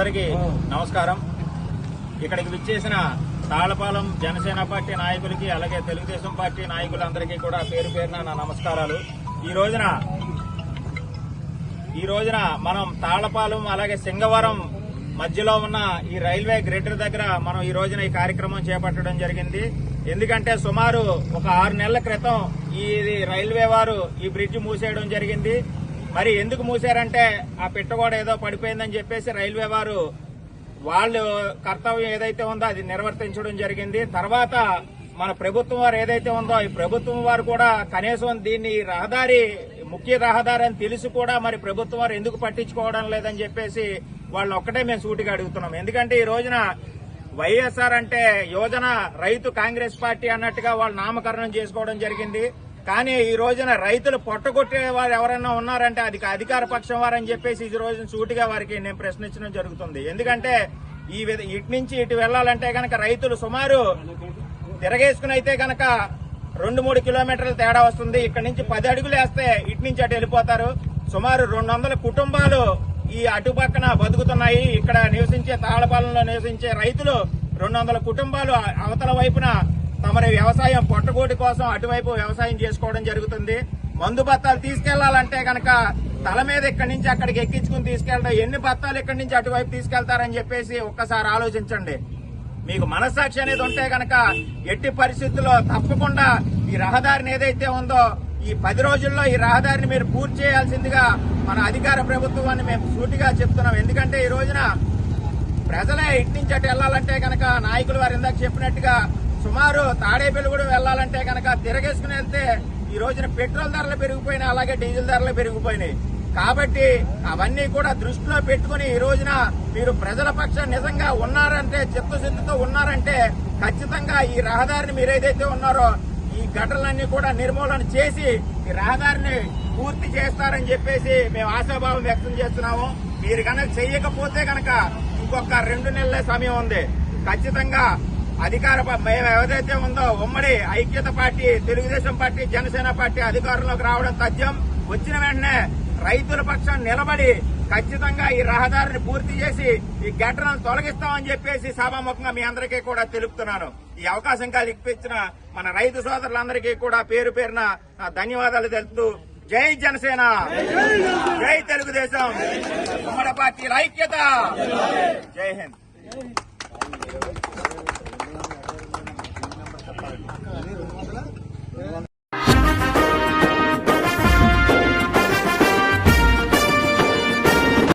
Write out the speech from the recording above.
అందరికీ నమస్కారం. ఇక్కడికి విచ్చేసిన తాళపాలెం జనసేన పార్టీ నాయకులకి అలాగే తెలుగుదేశం పార్టీ నాయకులందరికీ కూడా పేరు పేరున నా నమస్కారాలు. ఈ రోజున ఈ రోజున మనం తాళ్ళపాలెం అలాగే సింగవరం మధ్యలో ఉన్న ఈ రైల్వే గ్రిడ్ దగ్గర మనం ఈ రోజున ఈ కార్యక్రమం చేపట్టడం జరిగింది. ఎందుకంటే సుమారు ఒక ఆరు నెలల క్రితం ఈ రైల్వే వారు ఈ బ్రిడ్జ్ మూసేయడం జరిగింది. మరి ఎందుకు మూసారంటే ఆ పిట్టగోడ ఏదో పడిపోయిందని చెప్పేసి రైల్వే వారు వాళ్ళు కర్తవ్యం ఏదైతే ఉందో అది నిర్వర్తించడం జరిగింది. తర్వాత మన ప్రభుత్వం వారు ఏదైతే ఉందో ఈ ప్రభుత్వం వారు కూడా కనీసం దీన్ని రహదారి ముఖ్య రహదారి అని తెలిసి కూడా మరి ప్రభుత్వం వారు ఎందుకు పట్టించుకోవడం లేదని చెప్పేసి వాళ్ళు ఒక్కటే మేము సూటిగా అడుగుతున్నాం. ఎందుకంటే ఈ రోజున వైఎస్ఆర్ అంటే యోజన రైతు కాంగ్రెస్ పార్టీ అన్నట్టుగా వాళ్ళు నామకరణం చేసుకోవడం జరిగింది. కానీ ఈ రోజున రైతులు పొట్టగొట్టే వారు ఎవరైనా ఉన్నారంటే అది అధికార పక్షం వారని చెప్పేసి ఈ రోజున సూటిగా వారికి నేను ప్రశ్నించడం జరుగుతుంది. ఎందుకంటే ఈ విధ- ఇటు నుంచి ఇటు వెళ్ళాలంటే గనక రైతులు సుమారు తిరగేసుకుని అయితే గనక రెండు మూడు కిలోమీటర్ల తేడా వస్తుంది. ఇక్కడ నుంచి పది అడుగులు వేస్తే ఇటు నుంచి అటు వెళ్ళిపోతారు. సుమారు రెండు వందల కుటుంబాలు ఈ అటు పక్కన బతుకుతున్నాయి. ఇక్కడ నివసించే తాళపాలెంలో నివసించే రైతులు రెండు వందల కుటుంబాలు అవతల వైపున తమరి వ్యవసాయం పొట్టగోటి కోసం అటువైపు వ్యవసాయం చేసుకోవడం జరుగుతుంది. మందు బత్తాలు తీసుకెళ్ళాలంటే కనుక తల మీద ఇక్కడి నుంచి అక్కడికి ఎక్కించుకుని తీసుకెళ్ళడం ఎన్ని బత్తాలు ఇక్కడి నుంచి అటువైపు తీసుకెళ్తారని చెప్పేసి ఒక్కసారి ఆలోచించండి. మీకు మనస్సాక్షి అనేది ఉంటే కనుక ఎట్టి పరిస్థితుల్లో తప్పకుండా ఈ రహదారిని ఏదైతే ఉందో ఈ పది రోజుల్లో ఈ రహదారిని మీరు పూర్తి చేయాల్సిందిగా మన అధికార ప్రభుత్వాన్ని మేము సూటిగా చెప్తున్నాం. ఎందుకంటే ఈ రోజున ప్రజలే ఇంటి నుంచి అటు వెళ్ళాలంటే కనుక నాయకులు వారు ఇందాక చెప్పినట్టుగా సుమారు తాడేపల్లిగూడెం వెళ్ళాలంటే కనుక తిరగేసుకుని వెళ్తే ఈ రోజున పెట్రోల్ ధరలు పెరిగిపోయినాయి అలాగే డీజిల్ ధరలు పెరిగిపోయినాయి. కాబట్టి అవన్నీ కూడా దృష్టిలో పెట్టుకుని ఈ రోజున మీరు ప్రజల పక్షం నిజంగా ఉన్నారంటే చిత్తశుద్ధితో ఉన్నారంటే ఖచ్చితంగా ఈ రహదారిని మీరు ఏదైతే ఉన్నారో ఈ ఘటనలన్నీ కూడా నిర్మూలన చేసి ఈ రహదారిని పూర్తి చేస్తారని చెప్పేసి మేము ఆశాభావం వ్యక్తం చేస్తున్నాము. మీరు కనుక చెయ్యకపోతే కనుక ఇంకొక రెండు నెలల సమయం ఉంది. ఖచ్చితంగా అధికార ప- మేము ఏదైతే ఉందో ఉమ్మడి ఐక్యత party Telugu Desam party Janasena party అధికారంలోకి రావడం తథ్యం వచ్చిన వెంటనే రైతుల పక్షం నిలబడి ఖచ్చితంగా ఈ రహదారిని పూర్తి చేసి ఈ ఘటనను తొలగిస్తామని చెప్పేసి సభాముఖంగా మీ అందరికీ కూడా తెలుపుతున్నాను. ఈ అవకాశం కల్పించిన మన రైతు సోదరులందరికీ కూడా పేరు పేరున ధన్యవాదాలు తెలుపుతూ జై జనసేన! జై తెలుగుదేశం! ఉమ్మడి పార్టీ ఐక్యత! జై హింద్!